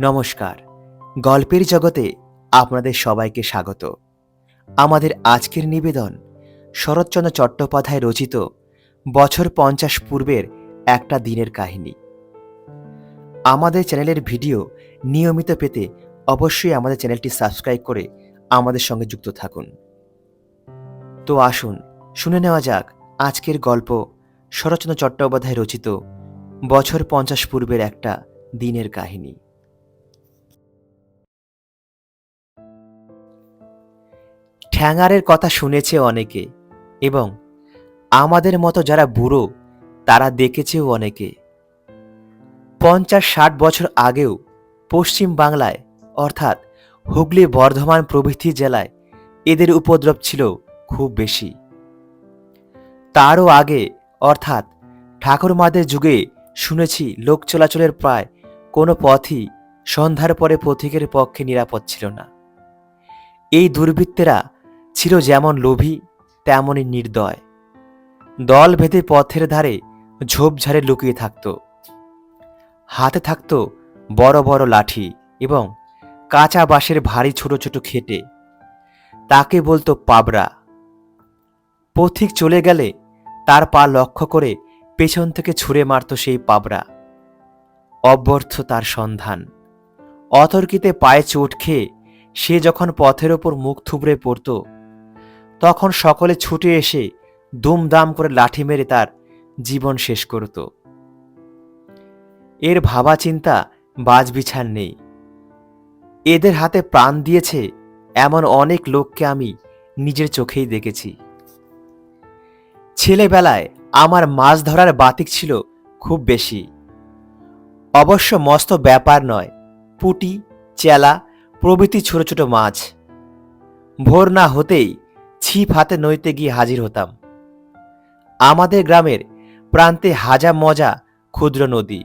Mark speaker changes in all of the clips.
Speaker 1: নমস্কার। গল্পের জগতে আপনাদের সবাইকে স্বাগত। আমাদের আজকের নিবেদন শরৎচন্দ্র চট্টোপাধ্যায় রচিত বছর পঞ্চাশ পূর্বের একটা দিনের কাহিনী। আমাদের চ্যানেলের ভিডিও নিয়মিত পেতে অবশ্যই আমাদের চ্যানেলটি সাবস্ক্রাইব করে আমাদের সঙ্গে যুক্ত থাকুন। তো আসুন, শুনে নেওয়া যাক আজকের গল্প শরৎচন্দ্র চট্টোপাধ্যায় রচিত বছর পঞ্চাশ পূর্বের একটা দিনের কাহিনী। ঠ্যাঙারের কথা শুনেছে অনেকে এবং আমাদের মতো যারা বুড়ো, তারা দেখেছেও অনেকে। পঞ্চাশ ষাট বছর আগেও পশ্চিম বাংলায়, অর্থাৎ হুগলি বর্ধমান প্রভৃতি জেলায় এদের উপদ্রব ছিল খুব বেশি। তারও আগে, অর্থাৎ ঠাকুরমাদের যুগে শুনেছি লোক চলাচলের প্রায় কোনো পথই সন্ধ্যার পরে পথিকের পক্ষে নিরাপদ ছিল না। এই দুর্বৃত্তেরা ছিল যেমন লোভী, তেমনই নির্দয়। দল ভেদে পথের ধারে ঝোপঝাড়ে লুকিয়ে থাকত। হাতে থাকত বড় বড় লাঠি এবং কাঁচা বাঁশের ভারী ছোট ছোট খেটে। তাকে বলতো পাবরা পথিক চলে গেলে তার পা লক্ষ্য করে পেছন থেকে ছুঁড়ে মারত সেই পাবরা অব্যর্থ তার সন্ধান। অতর্কিতে পায়ে চোট খেয়ে সে যখন পথের ওপর মুখ থুবড়ে পড়ত তখন সকলে ছুটে এসে দুমদাম করে লাঠি মেরে তার জীবন শেষ করত। এর ভাবা চিন্তা বাজবিছান নেই। এদের হাতে প্রাণ দিয়েছে এমন অনেক লোককে আমি নিজের চোখেই দেখেছি। ছেলেবেলায় আমার মাছ ধরার বাতিক ছিল খুব বেশি। অবশ্য মস্ত ব্যাপার নয়, পুটি, চেলা প্রভৃতি ছোট ছোট মাছ। ভোর না হতেই ছিপ হাতে নইতে গিয়ে হাজির হতাম। আমাদের গ্রামের প্রান্তে হাজা মজা ক্ষুদ্র নদী।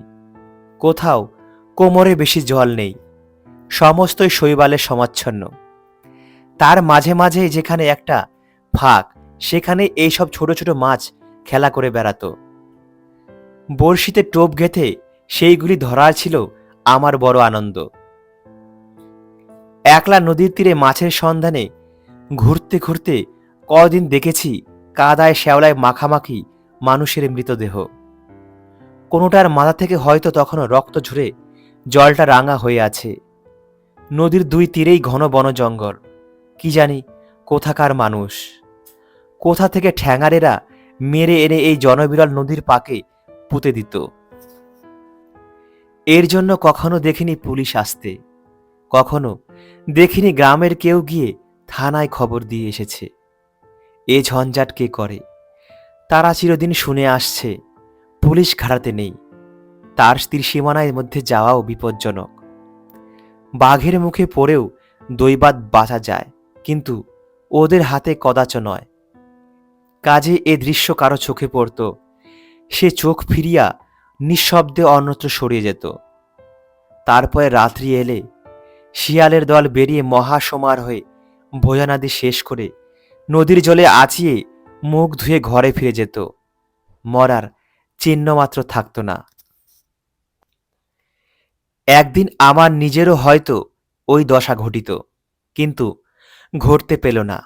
Speaker 1: কোথাও কোমরে বেশি জল নেই। সমস্তই শৈবালে সমাচ্ছন্ন। তার মাঝে মাঝে যেখানে একটা ফাঁক, সেখানে এইসব ছোট ছোট মাছ খেলা করে বেড়াতো। বড়শিতে টোপ গেথে সেইগুলি ধরার ছিল আমার বড় আনন্দ। একলা নদীর তীরে মাছের সন্ধানে ঘুরতে ঘুরতে কদিন দেখেছি কাদায় শ্যাওলায় মাখামাখি মানুষের মৃতদেহ। কোনোটার মাথা থেকে হয়তো তখনও রক্ত ঝরে জলটা রাঙা হয়ে আছে। নদীর দুই তীরেই ঘন বন জঙ্গল। কি জানি কোথাকার মানুষ। কোথা থেকে ঠ্যাঙারেরা মেরে এনে এই জনবিরল নদীর পাকে পুঁতে দিত। এর জন্য কখনো দেখিনি পুলিশ আসতে। কখনো দেখিনি গ্রামের কেউ গিয়ে থানায় খবর দিয়ে এসেছে। এ ঝঞ্ঝাট কে করে? তারা চিরদিন শুনে আসছে, পুলিশ ঘাড়াতে নেই। তার স্ত্রীর সীমানার মধ্যে যাওয়াও বিপজ্জনক। বাঘের মুখে পড়েও দৈবাত বাঁচা যায়, কিন্তু ওদের হাতে কদাচ নয়। কাজে এ দৃশ্য কারও চোখে পড়ত, সে চোখ ফিরিয়া নিঃশব্দে অন্যত্র সরিয়ে যেত। তারপরে রাত্রি এলে শিয়ালের দল বেরিয়ে মহাসমার হয়ে ভোজনাদি শেষ করে নদীর জলে আচিয়ে মুখ ধুয়ে ঘরে ফিরে যেত। মরার চিহ্ন মাত্র থাকত না। একদিন আমার নিজেরও হয়তো ওই দশা ঘটিত, কিন্তু ঘটতে পেল না।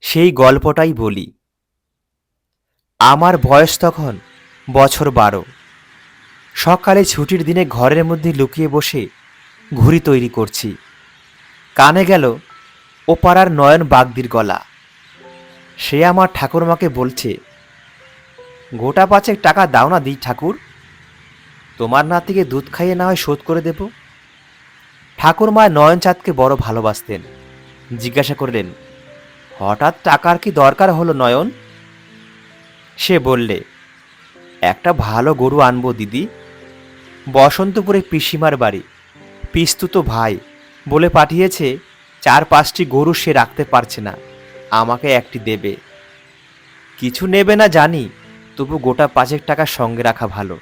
Speaker 1: সেই গল্পটাই বলি। আমার বয়স তখন বছর বারো। সকালে ছুটির দিনে ঘরের মধ্যে লুকিয়ে বসে ঘুড়ি তৈরি করছি। কানে গেল ও পাড়ার নয়ন বাগদির গলা। সে আমার ঠাকুরমাকে বলছে, গোটা পাঁচেক টাকা দাও না দিই ঠাকুর। তোমার নাতিকে দুধ খাইয়ে না হয় শোধ করে দেব। ঠাকুরমা নয়ন চাঁদকে বড় ভালোবাসতেন। জিজ্ঞাসা করলেন, হঠাৎ টাকার কি দরকার হলো নয়ন? সে বললে, একটা ভালো গরু আনব দিদি। বসন্তপুরে পিসিমার বাড়ি। পিস্তুত ভাই বলে পাঠিয়েছে চার পাঁচটি গরু সে রাখতে পারছে না। আমাকে একটি দেবে। কিছু নেবে না জানি, তবু গোটা পাঁচেক টাকা সঙ্গে রাখা ভালো।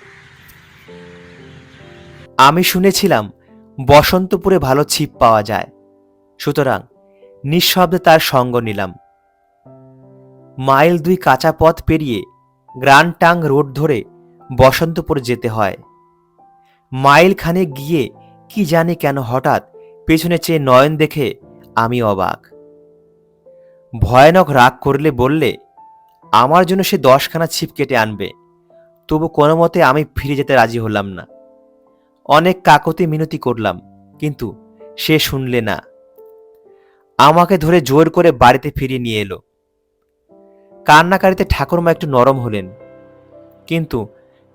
Speaker 1: আমি শুনেছিলাম, বসন্তপুরে ভালো ছিপ পাওয়া যায়। সুতরাং নিঃশব্দে তার সঙ্গ নিলাম। মাইল দুই কাঁচা পথ পেরিয়ে গ্রান্ড টাং রোড ধরে বসন্তপুর যেতে হয়। মাইলখানে গিয়ে কি জানি কেন হঠাৎ পেছনে চেয়ে নয়ন দেখে আমি অবাক। ভয়ানক রাগ করলে বললে, আমার জন্য সে দশখানা ছিপ কেটে আনবে। তবু কোনো মতে আমি ফিরে যেতে রাজি হলাম না। অনেক কাকতি মিনতি করলাম, কিন্তু সে শুনলে না। আমাকে ধরে জোর করে বাড়িতে ফিরিয়ে নিয়ে এলো। কান্নাকারিতে ঠাকুরমা একটু নরম হলেন, কিন্তু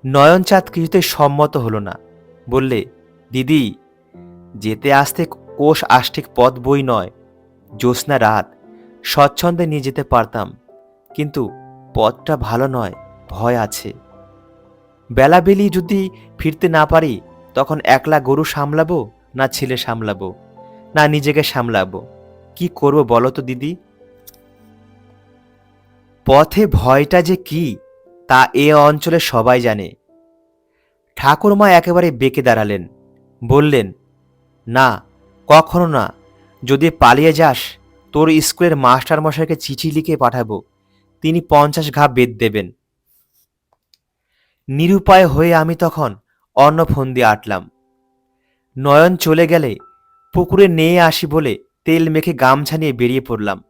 Speaker 1: নয়নচাঁদ কিছুতেই সম্মত হলো না। বললে, দিদি, যেতে আসতে কোষ আষ্টিক পথ বই নয়, জ্যোৎস্না রাত। স্বচ্ছন্দে নিয়ে যেতে পারতাম, কিন্তু পথটা ভালো নয়, ভয় আছে। বেলা বেলি যদি ফিরতে না পারি, তখন একলা গরু সামলাবো না ছেলে সামলাবো, না নিজেকে সামলাবো? কি করব বলো তো দিদি? পথে ভয়টা যে কি, তা এ অঞ্চলে সবাই জানে। ঠাকুরমা একেবারে বেঁকে দাঁড়ালেন, বললেন, না কখনো না। যদি পালিয়ে যাস, তোর স্কুলের মাস্টার মশাইকে চিঠি লিখে পাঠাবো। তিনি পঞ্চাশ ঘা বেদ দেবেন। নিরুপায় হয়ে আমি তখন অন্য ফোন দিয়ে আটলাম। নয়ন চলে গেলে পুকুরে নিয়ে আসি বলে তেল মেখে গামছা নিয়ে বেরিয়ে পড়লাম।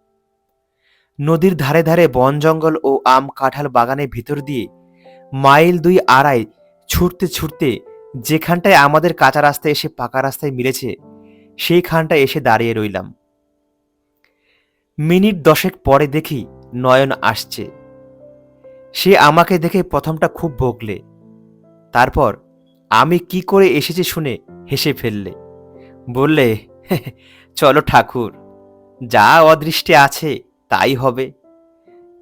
Speaker 1: নদীর ধারে ধারে বন জঙ্গল ও আম কাঁঠাল বাগানের ভিতর দিয়ে মাইল দুই আড়াই ছুটতে ছুটতে যেখানটায় আমাদের কাঁচা রাস্তায় এসে পাকা রাস্তায় মিলেছে সেইখানটায় এসে দাঁড়িয়ে রইলাম। মিনিট দশেক পরে দেখি নয়ন আসছে। সে আমাকে দেখে প্রথমটা খুব বকলে। তারপর, আমি কি করে এসেছি শুনে হেসে ফেললে? বললে চলো ঠাকুর, যা অদৃষ্টে আছে তাই হবে।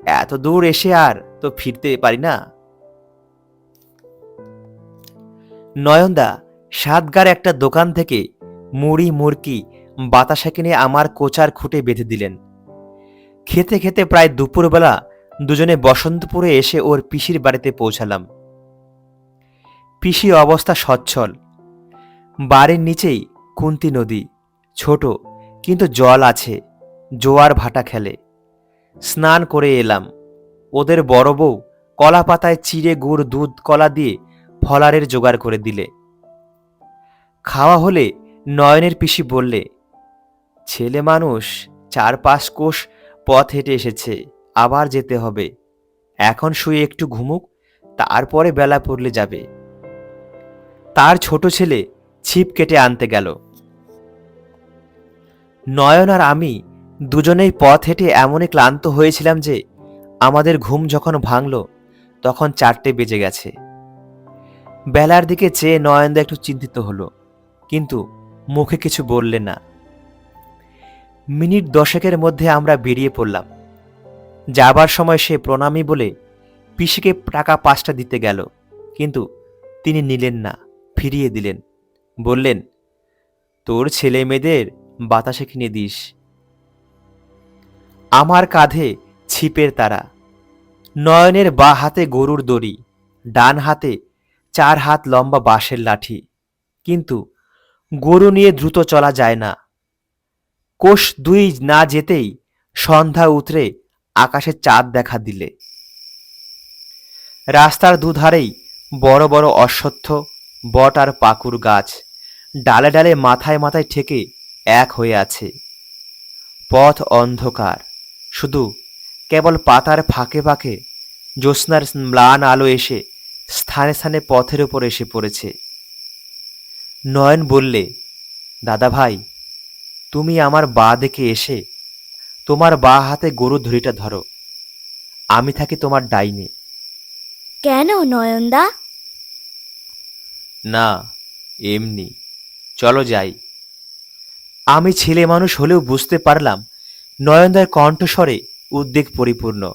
Speaker 1: এত দূর এসে আর তো ফিরতে পারি না। নয়নদা, সাতগার একটা দোকান থেকে মুড়ি মুরকি বাতাসা কিনে আমার কোচার খুঁটে বেঁধে দিলেন। খেতে খেতে প্রায় দুপুরবেলা দুজনে বসন্তপুরে এসে ওর পিসির বাড়িতে পৌঁছালাম। পিসি অবস্থা সচ্ছল। বাড়ির নিচেই কুন্তি নদী, ছোট কিন্তু জল আছে, জোয়ার ভাটা খেলে। স্নান করে এলাম। ওদের বড় বউ কলা পাতায় চিড়ে গুড়, দুধ, কলা দিয়ে ফলারের জোগাড় করে দিলে। খাওয়া হলে নয়নের পিসি বললে, ছেলে মানুষ চার পাঁচ কোষ, পথ হেঁটে এসেছে, আবার যেতে হবে। এখন শুয়ে একটু ঘুমুক, তারপরে বেলা পড়লে যাবে তার ছোট ছেলে ছিপ কেটে আনতে গেল। নয়ন আর আমি দুজনেই পথ হেঁটে এমনই ক্লান্ত হয়েছিলাম যে, আমাদের ঘুম যখন ভাঙল, তখন চারটে বেজে গেছে। বেলার দিকে চেয়ে নয়নদা একটু চিন্তিত হলো। কিন্তু মুখে কিছু বললে না। মিনিট দশেকের মধ্যে আমরা বেরিয়ে পড়লাম। যাবার সময় সে প্রণামী বলে পিসিকে টাকা পাঁচটা দিতে গেল, কিন্তু তিনি নিলেন না, ফিরিয়ে দিলেন। বললেন, তোর ছেলে মেয়েদের বাতাসে কিনে দিস। আমার কাঁধে ছিপের তারা। নয়নের বা হাতে গরুর দড়ি, ডান হাতে চার হাত লম্বা বাঁশের লাঠি। কিন্তু গরু নিয়ে দ্রুত চলা যায় না। কোষ দুই না যেতেই সন্ধ্যা উতরে আকাশে চাঁদ দেখা দিলে। রাস্তার দুধারেই বড় বড় অশ্বত্থ, বট আর পাকুর গাছ ডালে ডালে মাথায় মাথায় ঠেকে এক হয়ে আছে। পথ অন্ধকার, শুধু কেবল পাতার ফাঁকে ফাঁকে জ্যোৎস্নার ম্লান আলো এসে স্থানে স্থানে পথের উপর এসে পড়েছে। নয়ন বললে দাদা ভাই তুমি আমার বা দেখে এসে তোমার বা হাতে গরু ধরিটা ধরো। আমি থাকি তোমার ডাইনে।
Speaker 2: কেন নয়নদা?
Speaker 1: না এমনি। চলো যাই। আমি ছেলে মানুষ হলেও বুঝতে পারলাম নয়নদার কণ্ঠস্বরে উদ্বেগ পরিপূর্ণ।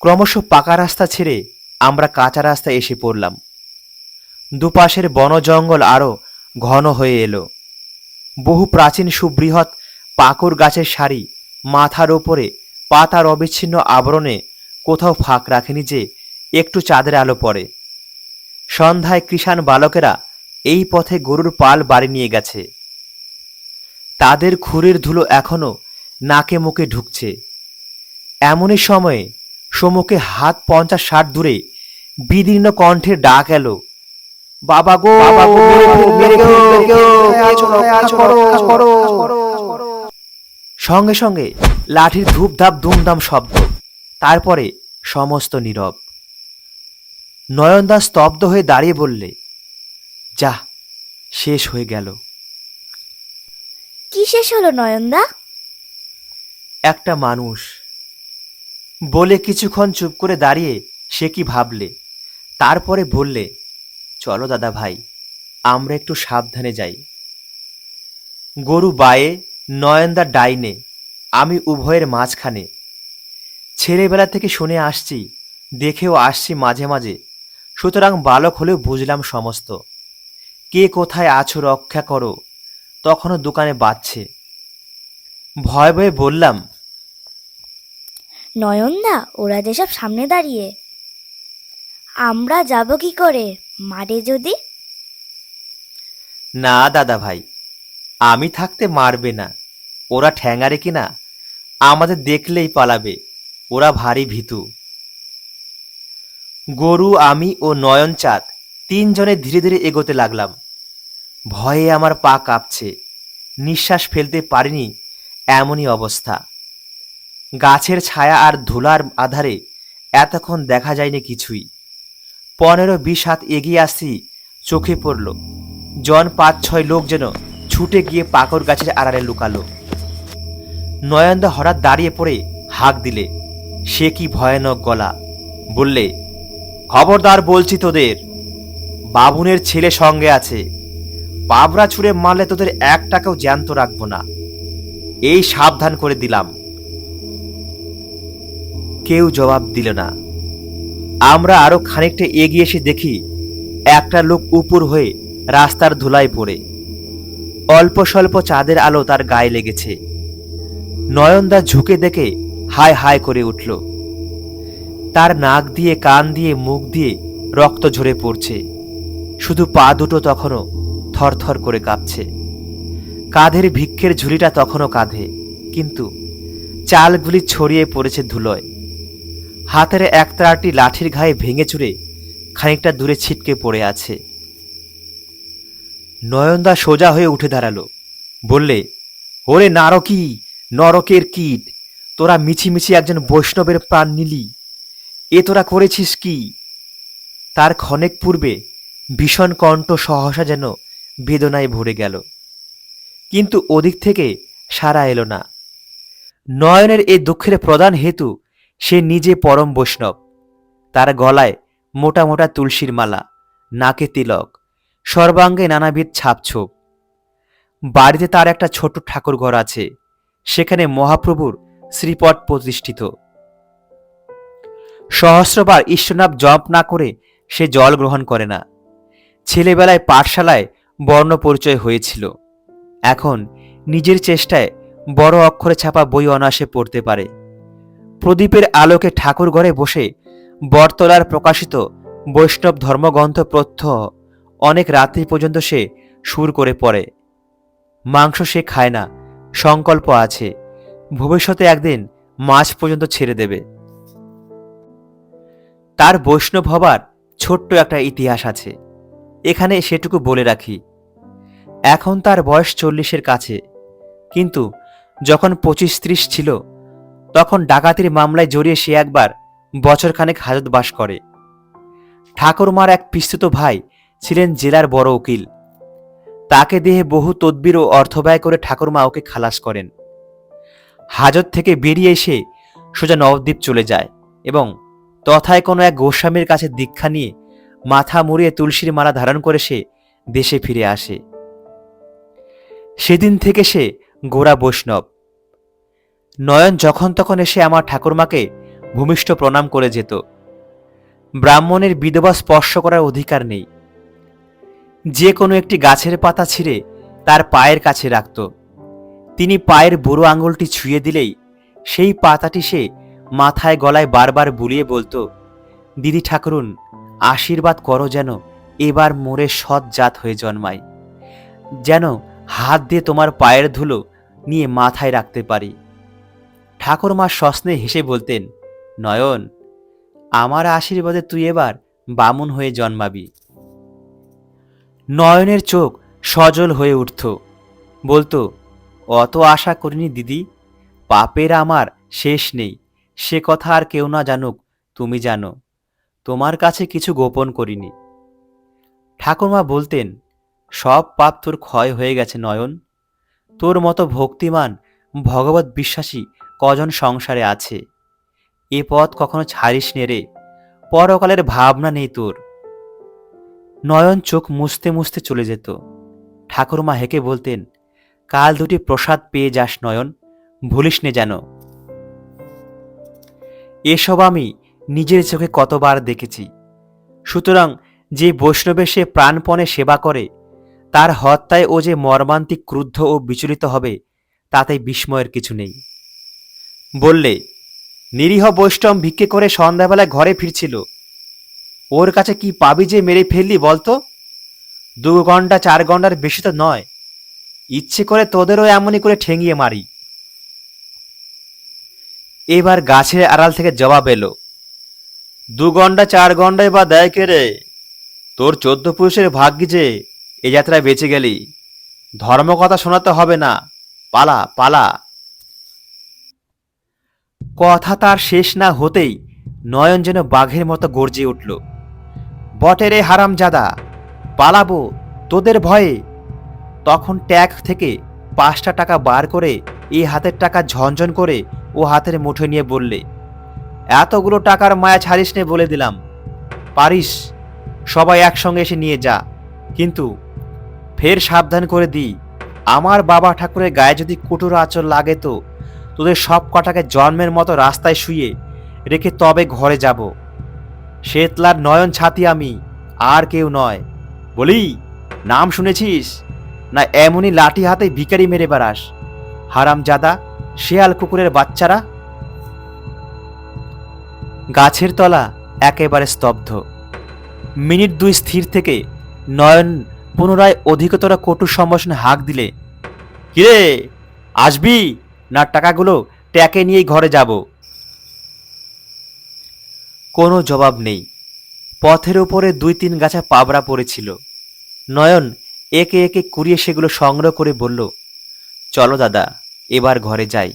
Speaker 1: ক্রমশ পাকা রাস্তা ছেড়ে আমরা কাঁচা রাস্তায় এসে পড়লাম। দুপাশের বন জঙ্গল আরও ঘন হয়ে এলো। বহু প্রাচীন সুবৃহৎ পাকুর গাছের সারি মাথার ওপরে পাতার অবিচ্ছিন্ন আবরণে কোথাও ফাঁক রাখেনি যে একটু চাঁদের আলো পড়ে। সন্ধ্যায় কৃষাণ বালকেরা এই পথে গরুর পাল বাড়ি নিয়ে গেছে। তাদের খুরের ধুলো এখনও নাকে মুখে ঢুকছে। এমনই সময়ে সমুখে হাত পঞ্চাশ ষাট দূরে বিদীর্ণ কণ্ঠে ডাক এলো বাবা গো। সঙ্গে সঙ্গে লাঠির ধূপধাপ ধুমধাম শব্দ তারপরে সমস্ত নীরব। নয়নদা স্তব্ধ হয়ে দাঁড়িয়ে বললে যা শেষ হয়ে গেল।
Speaker 2: কি শেষ হলো নয়নদা?
Speaker 1: একটা মানুষ বলে কিছুক্ষণ চুপ করে দাঁড়িয়ে সে কি ভাবলে তারপরে বললে চলো দাদা ভাই, আমরা একটু সাবধানে যাই। গরু বায়ে, নয়নদা ডাইনে, আমি উভয়ের মাঝখানে। ছেলেবেলা থেকে শুনে আসছি, দেখেও আসছি মাঝে মাঝে, সুতরাং বালক হলেও বুঝলাম সমস্ত। কে কোথায় আছো রক্ষা করো তখনও দোকানে বাজছে। ভয়ে ভয়ে বললাম,
Speaker 2: নয়নদা, ওরা যেসব সামনে দাঁড়িয়ে, আমরা যাব কি করে? মারে যদি?
Speaker 1: না দাদা ভাই আমি থাকতে মারবে না। ওরা ঠ্যাঙারে কিনা, আমাদের দেখলেই পালাবে। ওরা ভারী ভীতু। গরু, আমি ও নয়ন চাঁদ তিনজনে ধীরে ধীরে এগোতে লাগলাম। ভয়ে আমার পা কাঁপছে। নিঃশ্বাস ফেলতে পারিনি এমনই অবস্থা। গাছের ছায়া আর ধুলার আধারে এতক্ষণ দেখা যায়নি কিছুই। পনেরো বিশ হাত এগিয়ে আসছি চোখে পড়ল। জন পাঁচ ছয় লোক যেন ছুটে গিয়ে পাকর গাছের আড়ালে লুকালো। নয়নদা হঠাৎ দাঁড়িয়ে পড়ে হাঁক দিলে। সে কি ভয়ানক গলা। বললে, খবরদার বলছি তোদের, বাবুনের ছেলে সঙ্গে আছে। পাবরা ছুঁড়ে মারলে তোদের এক টাকাও জ্যান্ত রাখব না। এই সাবধান করে দিলাম। কেউ জবাব দিল না। আমরা আরও খানিকটা এগিয়ে এসে দেখি, একটা লোক উপর হয়ে রাস্তার ধুলায় পড়ে। অল্প স্বল্প চাঁদের আলো তার গায়ে লেগেছে। নয়নদা ঝুঁকে দেখে হায় হায় করে উঠল। তার নাক দিয়ে, কান দিয়ে, মুখ দিয়ে রক্ত ঝরে পড়ছে। শুধু পা দুটো তখনও থরথর করে কাঁপছে। কাঁধের ভিক্ষের ঝুলিটা তখনও কাঁধে, কিন্তু চালগুলি ছড়িয়ে পড়েছে ধুলোয়। হাতের একতারাটি লাঠির ঘায়ে ভেঙে চুরে খানিকটা দূরে ছিটকে পড়ে আছে। নয়নদা সোজা হয়ে উঠে দাঁড়াল। বললে, ওরে নারকী, নরকের কীট, তোরা মিছিমিছি একজন বৈষ্ণবের প্রাণ নিলি। এ তোরা করেছিস কি? তার ক্ষণেক পূর্বে ভীষণ কণ্ঠ সহসা যেন বেদনায় ভরে গেল। কিন্তু ওদিক থেকে সারা এলো না। নয়নের এই দুঃখের প্রধান হেতু সে নিজে পরম বৈষ্ণব। তার গলায় মোটা মোটা তুলসীর মালা, নাকে তিলক, সর্বাঙ্গে নানাবিধ ছাপছোপ। বাড়িতে তার একটা ছোট ঠাকুর ঘর আছে, সেখানে মহাপ্রভুর শ্রীপট প্রতিষ্ঠিত। সহস্রবার ঈশ্বরনাম জপ না করে সে জল গ্রহণ করে না। ছেলেবেলায় পাঠশালায় বর্ণ পরিচয় হয়েছিল। এখন নিজের চেষ্টায় বড় অক্ষরে ছাপা বই অনায়াসে পড়তে পারে। প্রদীপের আলোকে ঠাকুর ঘরে বসে বটতলার প্রকাশিত বৈষ্ণব ধর্মগ্রন্থ প্রত্যহ অনেক রাত্রি পর্যন্ত সে সুর করে পড়ে। মাংস সে খায় না, সংকল্প আছে, ভবিষ্যতে একদিন মাছ পর্যন্ত ছেড়ে দেবে। তার বৈষ্ণব হবার ছোট্ট একটা ইতিহাস আছে, এখানে সেটুকু বলে রাখি। এখন তার বয়স চল্লিশের কাছে, কিন্তু যখন পঁচিশ ত্রিশ ছিল তখন ডাকাতির মামলায় জড়িয়ে সে একবার বছরখানেক হাজত বাস করে। ঠাকুরমার এক পিস্তুত ভাই ছিলেন জেলার বড় উকিল। তাকে দেহে বহু তদবির ও অর্থ ব্যয় করে ঠাকুরমা ওকে খালাস করেন। হাজত থেকে বেরিয়ে এসে সোজা নবদ্বীপ চলে যায় এবং তথায় কোনো এক গোস্বামীর কাছে দীক্ষা নিয়ে মাথা মুড়িয়ে তুলসীর মালা ধারণ করে সে দেশে ফিরে আসে। সেদিন থেকে সে গোড়া বৈষ্ণব। নয়ন যখন তখন এসে আমার ঠাকুরমাকে ভূমিষ্ঠ প্রণাম করে যেত। ব্রাহ্মণের বিধবা স্পর্শ করার অধিকার নেই। যে কোনো একটি গাছের পাতা ছিঁড়ে তার পায়ের কাছে রাখত। তিনি পায়ের বুড়ো আঙুলটি ছুঁয়ে দিলেই সেই পাতাটি সে মাথায় গলায় বারবার বুলিয়ে বলতো, দিদি ঠাকুরুন, আশীর্বাদ করো যেন এবার মোরে সৎ জাত হয়ে জন্মায়, যেন হাত দিয়ে তোমার পায়ের ধুলো নিয়ে মাথায় রাখতে পারি। ঠাকুরমা সস্নে হেসে বলতেন, নয়ন, আমার আশীর্বাদে তুই এবার বামুন হয়ে জন্মাবি। নয়নের চোখ সজল হয়ে উঠত। বলতো, অত আশা করিনি দিদি, পাপের আমার শেষ নেই, সে কথা আর কেউ না জানুক, তুমি জানো, তোমার কাছে কিছু গোপন করিনি। ঠাকুরমা বলতেন, সব পাপ তোর ক্ষয় হয়ে গেছে নয়ন, তোর মতো ভক্তিমান ভগবত বিশ্বাসী কজন সংসারে আছে? এ পথ কখনো ছাড়িস নে রে, পরকালের ভাবনা নেই তোর। নয়ন চোখ মুছতে মুছতে চলে যেত। ঠাকুরমা হেঁকে বলতেন, কাল দুটি প্রসাদ পেয়ে যাস নয়ন, ভুলিস নে যেন। এসব আমি নিজের চোখে কতবার দেখেছি। সুতরাং যে বৈষ্ণবে সে প্রাণপণে সেবা করে, তার হত্যায় ও যে মর্মান্তিক ক্রুদ্ধ ও বিচলিত হবে, তাতে বিস্ময়ের কিছু নেই। বললে, নিরীহ বৈষ্ণব ভিক্ষে করে সন্ধ্যাবেলায় ঘরে ফিরছিল। ওর কাছে কি পাবি যে মেরে ফেললি বলতো? দু ঘণ্টা চার ঘণ্টার বেশি তো নয়। ইচ্ছে করে তোদেরও এমনই করে ঠেঙিয়ে মারি। এবার গাছের আড়াল থেকে জবাব এলো, দু ঘণ্টা চার ঘন্টায় বা দেয় কে রে? তোর চোদ্দ পুরুষের ভাগ্যি যে এ যাত্রায় বেঁচে গেলি। ধর্ম কথা শোনাতে হবে না। পালা পালা। কথা তার শেষ না হতেই নয়ন যেন বাঘের মতো গর্জে উঠল বটে রে হারাম জাদা পালাবো তোদের ভয়ে। তখন ট্যাগ থেকে পাঁচটা টাকা বার করে এই হাতের টাকা ঝনঝন করে ও হাতের মুঠো নিয়ে বললে, এতগুলো টাকার মায়া ছাড়িস নে বলে দিলাম। পারিস, সবাই একসঙ্গে এসে নিয়ে যা। কিন্তু ফের সাবধান করে দিই আমার বাবা ঠাকুরের গায়ে যদি কুটুর আঁচল লাগে তো তোদের সব কটাকে জন্মের মতো রাস্তায় শুয়ে রেখে তবে ঘরে যাব। শেতলার নয়ন ছাতি আমি, আর কেউ নয়। বলি, নাম শুনেছিস? না এমনই লাঠি হাতে ভিখারি মেরে বেড়াস। হারাম জাদা শেয়াল কুকুরের বাচ্চারা? গাছের তলা একেবারে স্তব্ধ। মিনিট দুই স্থির থেকে নয়ন পুনরায় অধিকতর কটু সম্ভাষণে হাঁক দিলে, কিরে, আসবি? না টাকাগুলো ট্যাকে নিয়েই ঘরে যাব। কোনো জবাব নেই। পথের উপরে দুই তিন গাছা পাবড়া পড়েছিল। নয়ন একে একে কুড়িয়ে সেগুলো সংগ্রহ করে বলল, চলো দাদা, এবার ঘরে যাই।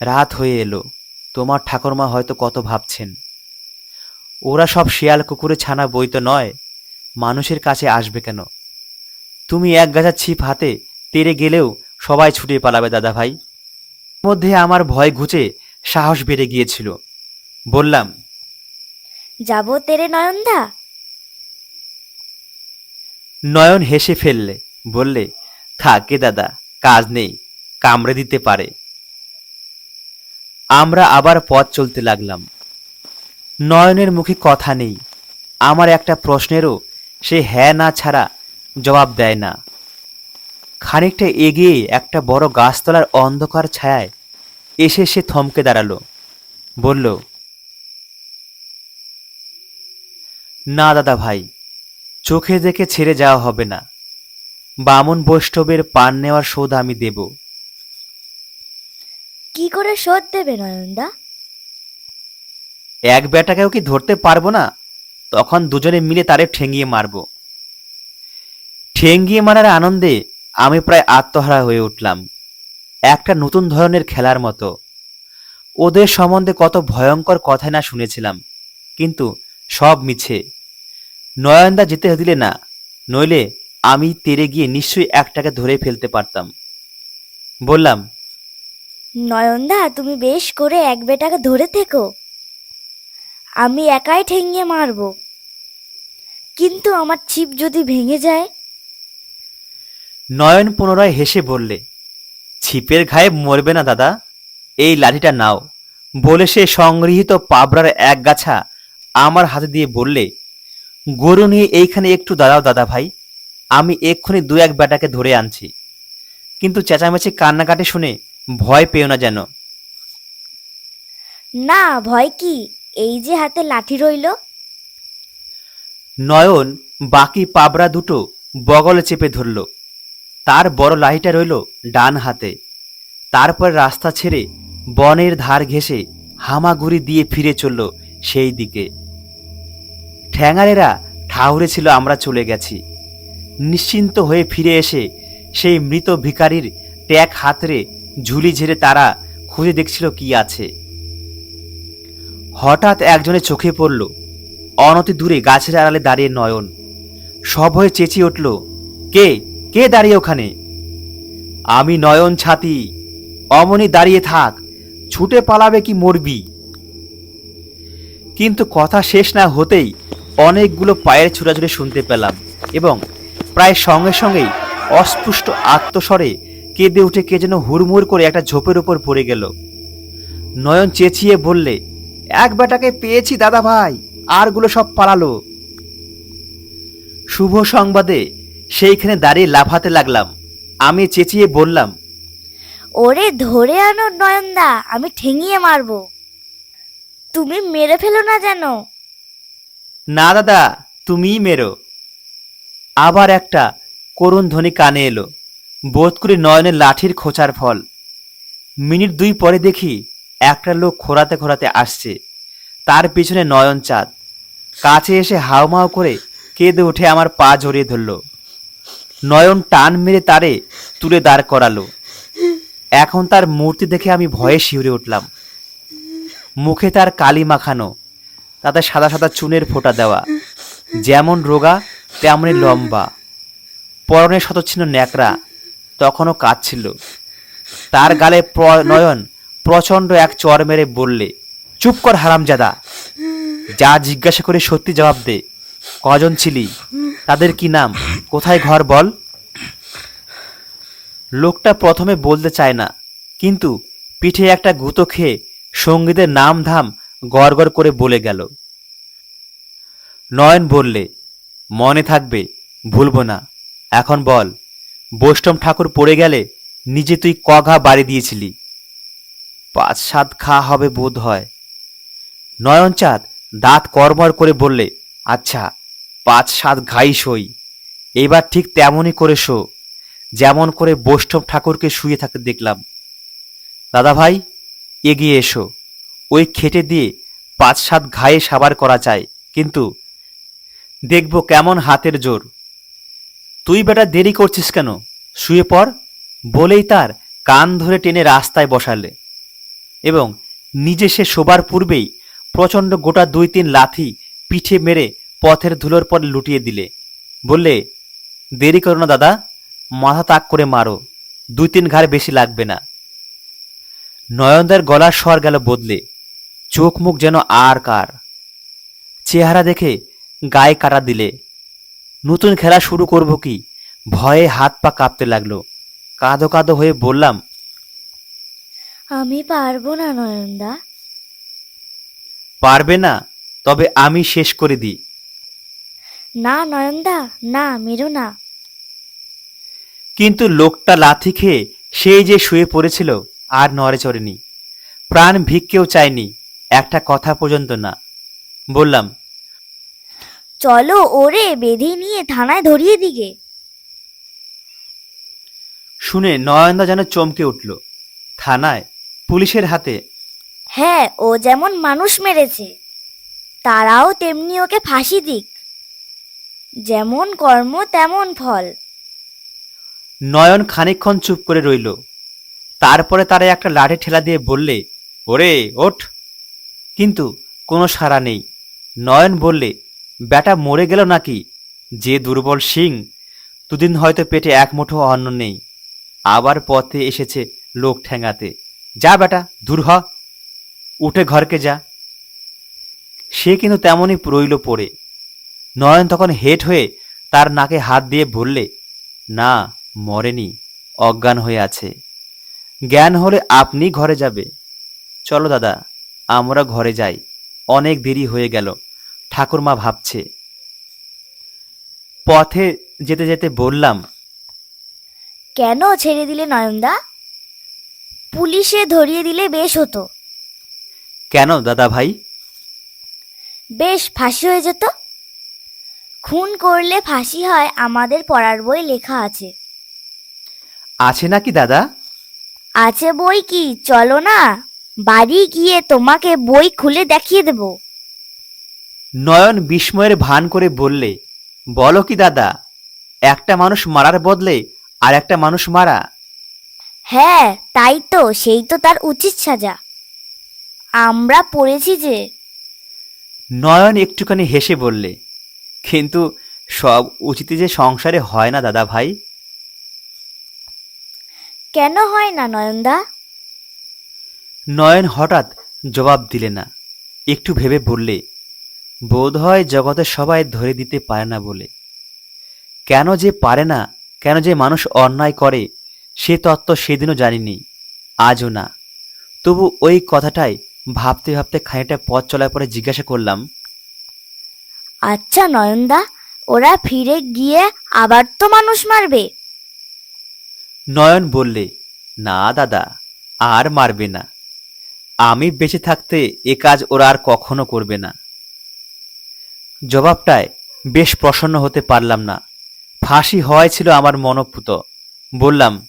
Speaker 1: রাত হয়ে এলো। তোমার ঠাকুরমা হয়তো কত ভাবছেন। ওরা সব শিয়াল কুকুরে ছানা বই তো নয়। মানুষের কাছে আসবে কেন? তুমি এক গাছা ছিপ হাতে তেরে গেলেও সবাই ছুটে পালাবে, দাদা ভাই। মধ্যে আমার ভয় ঘুচে সাহস বেড়ে গিয়েছিল। বললাম
Speaker 2: যাব তেরে নয়নদা?
Speaker 1: নয়ন হেসে ফেললে বললে থাকে দাদা কাজ নেই কামড়ে দিতে পারে। আমরা আবার পথ চলতে লাগলাম। নয়নের মুখে কথা নেই আমার একটা প্রশ্নেরও সে হ্যাঁ না ছাড়া জবাব দেয় না। খানিকটা এগিয়ে একটা বড় গাছতলার অন্ধকার ছায়ায় এসে সে থমকে দাঁড়াল। বলল না দাদা ভাই চোখে দেখে ছেড়ে যাওয়া হবে না। বামন বৈষ্ণবের পান নেওয়ার শোধ আমি দেব।
Speaker 2: কি করে শোধ দেবে নয়নদা?
Speaker 1: এক বেটাকেও কি ধরতে পারব না? তখন দুজনে মিলে তারে ঠেঙ্গিয়ে মারব। ঠেঙ্গিয়ে মারার আনন্দে আমি প্রায় আত্মহারা হয়ে উঠলাম। একটা নতুন ধরনের খেলার মতো। ওদের সম্বন্ধে কত ভয়ঙ্কর কথা না শুনেছিলাম, কিন্তু সব মিছে। নয়নদা যেতে দিলে না, নইলে আমি তেরে গিয়ে নিশ্চয়ই একটাকে ধরে ফেলতে পারতাম। বললাম,
Speaker 2: নয়নদা, তুমি বেশ করে এক বেটাকে ধরে থেকো। আমি একাই ঠেঙিয়ে মারবো। কিন্তু আমার ছিপ যদি ভেঙে যায়
Speaker 1: নয়ন পুনরায় হেসে বললে ছিপের ঘায়ে মরবে না দাদা এই লাঠিটা নাও। বলে সে সংগৃহীত পাবরার এক গাছা আমার হাতে দিয়ে বললে গরু নিয়ে এইখানে একটু দাঁড়াও দাদা ভাই আমি এক্ষুনি দু এক বেটাকে ধরে আনছি। কিন্তু চেঁচামেচি কান্নাকাটি শুনে ভয় পেও না যেন।
Speaker 2: না ভয় কি? এই যে হাতে লাঠি রইল?
Speaker 1: নয়ন বাকি পাবরা দুটো বগলে চেপে ধরল। তার বড় লাঠিটা রইল ডান হাতে। তারপর রাস্তা ছেড়ে বনের ধার ঘেঁষে হামাগুড়ি দিয়ে ফিরে চলল সেই দিকে। ঠ্যাঙারেরা ঠাউরে ছিল, আমরা চলে গেছি। নিশ্চিন্ত হয়ে ফিরে এসে সেই মৃত ভিখারির ট্যাগ হাতরে ঝুলি ঝেড়ে তারা খুঁজে দেখছিল কি আছে। হঠাৎ একজনের চোখে পড়ল। অনতি দূরে গাছের আড়ালে দাঁড়িয়ে নয়ন। সব হয়ে চেঁচিয়ে উঠল, কে? কে দাঁড়িয়ে ওখানে? আমি নয়ন ছাতি, অমনি দাঁড়িয়ে থাক, ছুটে পালাবে কি মরবি? কিন্তু কথা শেষ না হতেই অনেকগুলো পায়ের ছুটাছুটি শুনতে পেলাম এবং প্রায় সঙ্গে সঙ্গেই অস্পুষ্ট আত্মস্বরে কেঁদে উঠে কে যেন হুড়মুড় করে একটা ঝোপের উপর পড়ে গেল। নয়ন চেঁচিয়ে বললে, এক বেটাকে পেয়েছি দাদা ভাই, আরগুলো সব পালালো। শুভ সংবাদে সেইখানে দাঁড়িয়ে লাফাতে লাগলাম। আমি চেঁচিয়ে বললাম
Speaker 2: ওরে ধরে আনো নয়নদা আমি ঠেঙিয়ে মারবো। তুমি মেরে ফেলো না যেন।
Speaker 1: না দাদা তুমিই মেরো। আবার একটা করুণ ধ্বনি কানে এলো বোধ করি নয়নের লাঠির খোঁচার ফল। মিনিট দুই পরে দেখি একটা লোক খোরাতে খোরাতে আসছে। তার পিছনে নয়ন চাঁদ। কাছে এসে হাওমাও করে কেঁদে উঠে আমার পা জড়িয়ে ধরল। নয়ন টান মেরে তারে তুলে দাঁড় করালো। এখন তার মূর্তি দেখে আমি ভয়ে শিউরে উঠলাম। মুখে তার কালি মাখানো, তাতে সাদা সাদা চুনের ফোঁটা দেওয়া, যেমন রোগা তেমনই লম্বা। পরনে শতচ্ছিন্ন ন্যাকড়া, তখনও কাঁদছিল। তার গালে নয়ন প্রচণ্ড এক চর মেরে বললে, চুপ কর হারামজাদা। যা জিজ্ঞাসা করে সত্যি জবাব দে। কজন ছিলি? তাদের কি নাম? কোথায় ঘর বল? লোকটা প্রথমে বলতে চায় না, কিন্তু পিঠে একটা গুঁতো খেয়ে সঙ্গীদের নাম ধাম গড়গড় করে বলে গেল। নয়ন বললে, মনে থাকবে, ভুলবো না। এখন বল, বৈষ্ণব ঠাকুর পড়ে গেলে নিজে তুই কঘা বাড়ি দিয়েছিলি? পাঁচ সাত খা হবে বোধ হয় নয়নচাঁদ দাঁত কর্মর করে বললে আচ্ছা পাঁচ সাত ঘাই সই এবার ঠিক তেমনই করে শো। যেমন করে বৈষ্ণব ঠাকুরকে শুয়ে থাকতে দেখলাম। দাদা ভাই, এগিয়ে এসো। ওই খেটে দিয়ে পাঁচ সাত ঘায়ে সাবার করা যায় কিন্তু দেখব কেমন হাতের জোর। তুই বেটা দেরি করছিস কেন? শুয়ে পড়। বলেই তার কান ধরে টেনে রাস্তায় বসালে। এবং নিজে সে শোবার পূর্বেই প্রচণ্ড গোটা দুই তিন লাথি পিঠে মেরে পথের ধুলোর পর লুটিয়ে দিলে। বললে দেরি করো না দাদা মাথা তাক করে মারো দুই তিন ঘাড় বেশি লাগবে না। নয়নদার গলার স্বর গেল বদলে চোখ মুখ যেন আর কার। চেহারা দেখে গায়ে কাটা দিলে নতুন খেলা শুরু করব কি? ভয়ে হাত পা কাঁপতে লাগল। কাঁদো কাঁদো হয়ে বললাম
Speaker 2: আমি পারব না নয়নদা।
Speaker 1: পারবে না? তবে আমি শেষ করে দিই।
Speaker 2: না নয়নদা না মেরো না।
Speaker 1: কিন্তু লোকটা লাথি খেয়ে সেই যে শুয়ে পড়েছিল আর নড়ে চড়েনি। প্রাণ ভিক্ষেও চায়নি একটা কথা পর্যন্ত না। বললাম
Speaker 2: চলো ওরে বেঁধে নিয়ে থানায় ধরিয়ে দিকে।
Speaker 1: শুনে নয়নদা যেন চমকে উঠল। থানায় পুলিশের হাতে।
Speaker 2: হ্যাঁ ও যেমন মানুষ মেরেছে। তারাও তেমনি ওকে ফাঁসি দিক। যেমন কর্ম, তেমন ফল।
Speaker 1: নয়ন খানিকক্ষণ চুপ করে রইল। তারপরে তারা একটা লাঠি ঠেলা দিয়ে বললে, ওরে, ওঠ। কিন্তু কোনো সাড়া নেই। নয়ন বললে, ব্যাটা মরে গেল নাকি? যে দুর্বল সিং, দুদিন হয়তো পেটে এক মুঠো অন্ন নেই। আবার পথে এসেছে লোক ঠেঙাতে। যা বেটা দূর হ। উঠে ঘরকে যা। সে কিন্তু তেমনই রইল পড়ে। নয়ন তখন হেট হয়ে তার নাকে হাত দিয়ে বললে না মরেনি অজ্ঞান হয়ে আছে। জ্ঞান হলে আপনি ঘরে যাবে। চলো দাদা আমরা ঘরে যাই। অনেক দেরি হয়ে গেল ঠাকুরমা ভাবছে। পথে যেতে যেতে বললাম
Speaker 2: কেন ছেড়ে দিলে নয়নদা? পুলিশে ধরিয়ে দিলে বেশ হতো।
Speaker 1: কেন দাদা ভাই
Speaker 2: বেশ ফাঁসি হয়ে যেত। খুন করলে ফাঁসি হয় আমাদের পড়ার বই লেখা আছে।
Speaker 1: আছে নাকি দাদা?
Speaker 2: আছে বই কি? চলো না বাড়ি গিয়ে তোমাকে বই খুলে দেখিয়ে দেব।
Speaker 1: নয়ন বিস্ময়ের ভান করে বললে বলো কি দাদা একটা মানুষ মারার বদলে আর একটা মানুষ মারা?
Speaker 2: হ্যাঁ তাই তো সেই তো তার উচিত সাজা। আমরা পড়েছি যে
Speaker 1: নয়ন একটুখানি হেসে বললে কিন্তু সব উচিত যে সংসারে হয় না দাদা ভাই?
Speaker 2: কেন হয় না নয়নদা?
Speaker 1: নয়ন হঠাৎ জবাব দিলে না একটু ভেবে বললে বোধ হয় জগতে সবাই ধরে দিতে পারে না বলে। কেন যে পারে না কেন যে মানুষ অন্যায় করে সে তত্ত্ব সেদিনও জানিনি আজও না। তবু ওই কথাটাই ভাবতে ভাবতে খানিকটা পথ চলার পরে জিজ্ঞাসা করলাম
Speaker 2: আচ্ছা নয়নদা ওরা ফিরে গিয়ে আবার তো মানুষ মারবে।
Speaker 1: নয়ন বললে না দাদা আর মারবে না। আমি বেঁচে থাকতে এ কাজ ওরা আর কখনো করবে না। জবাবটায় বেশ প্রসন্ন হতে পারলাম না। ফাঁসি হওয়াই ছিল আমার মনপুত। বললাম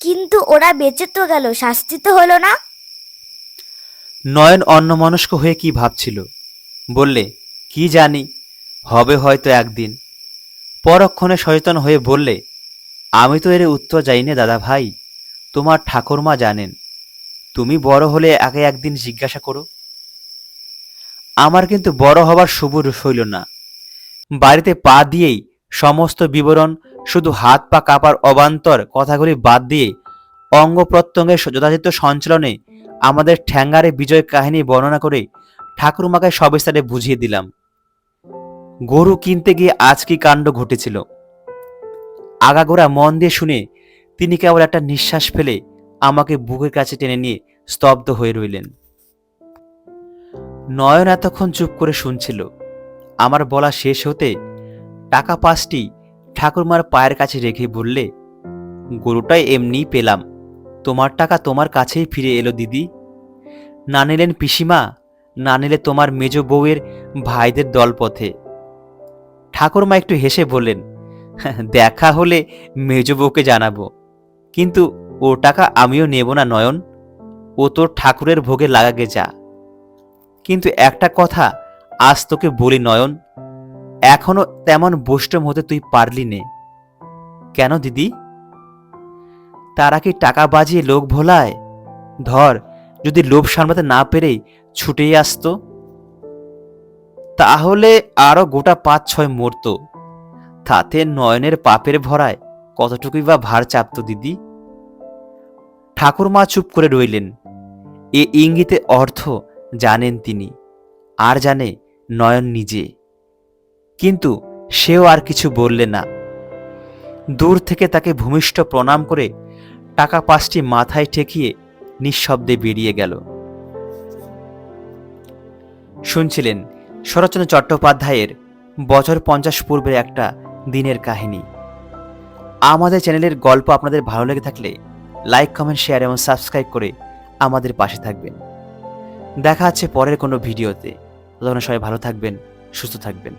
Speaker 2: কিন্তু ওরা বেঁচে তো গেল শাস্তি তো হলো না।
Speaker 1: নয়ন অন্যমনস্ক হয়ে কি ভাবছিল? বললে, কি জানি, হবে হয়তো একদিন। পরক্ষণে সচেতন হয়ে বললে, আমি তো এর উত্তর জানি না দাদা ভাই, তোমার ঠাকুরমা জানেন। তুমি বড় হলে আগে একদিন জিজ্ঞাসা করো। আমার কিন্তু বড় হবার শুভ হইল না। বাড়িতে পা দিয়েই সমস্ত বিবরণ, শুধু হাত পা কাপার অবান্তর কথাগুলি বাদ দিয়ে অঙ্গ প্রত্যঙ্গের যথাযথ সঞ্চালনে আমাদের ঠ্যাঙ্গারে বিজয় কাহিনী বর্ণনা করে ঠাকুরমাকে সবিস্তারে বুঝিয়ে দিলাম। গরু কিনতে গিয়ে আজ কি কাণ্ড ঘটেছিল? আগাগোড়া মন দিয়ে শুনে তিনি কেবল একটা নিঃশ্বাস ফেলে আমাকে বুকের কাছে টেনে নিয়ে স্তব্ধ হয়ে রইলেন। নয়ন এতক্ষণ চুপ করে শুনছিল। আমার বলা শেষ হতে টাকা পাঁচটি ঠাকুরমার পায়ের কাছে রেখে বললে, গরুটাই এমনিই পেলাম। তোমার টাকা তোমার কাছেই ফিরে এলো, দিদি। না নিলেন পিসিমা, না নিলে তোমার মেজ বউয়ের ভাইদের দলপথে। ঠাকুরমা একটু হেসে বললেন, দেখা হলে মেজ বউকে জানাব। কিন্তু ও টাকা আমিও নেব না, নয়ন। ও তোর ঠাকুরের ভোগে লাগাগে যা। কিন্তু একটা কথা আজ তোকে বলি, নয়ন। এখনও তেমন বৈষ্ণব হতে তুই পারলি নে। কেন, দিদি? তারা কি টাকা বাজিয়ে লোক ভোলায়? ধর, যদি লোভ সামলাতে না পেরেই ছুটেই আসতো। তাহলে আরও গোটা পাঁচ ছয় মরতো। তাতে নয়নের পাপের ভরায় কতটুকুই বা ভার চাপত দিদি? ঠাকুরমা চুপ করে রইলেন। এ ইঙ্গিতে অর্থ জানেন তিনি, আর জানে নয়ন নিজে। কিন্তু সেও আর কিছু বললে না। দূর থেকে তাকে ভূমিষ্ঠ প্রণাম করে টাকা পাঁচটি মাথায় ঠেকিয়ে নিঃশব্দে বেরিয়ে গেল। শুনছিলেন শরৎচন্দ্র চট্টোপাধ্যায়ের বছর পঞ্চাশ পূর্বের একটা দিনের কাহিনী। আমাদের চ্যানেলের গল্প আপনাদের ভালো লেগে থাকলে লাইক, কমেন্ট, শেয়ার এবং সাবস্ক্রাইব করে আমাদের পাশে থাকবেন। দেখা হচ্ছে পরের কোনো ভিডিওতে। ততক্ষণ সবাই ভালো থাকবেন, সুস্থ থাকবেন।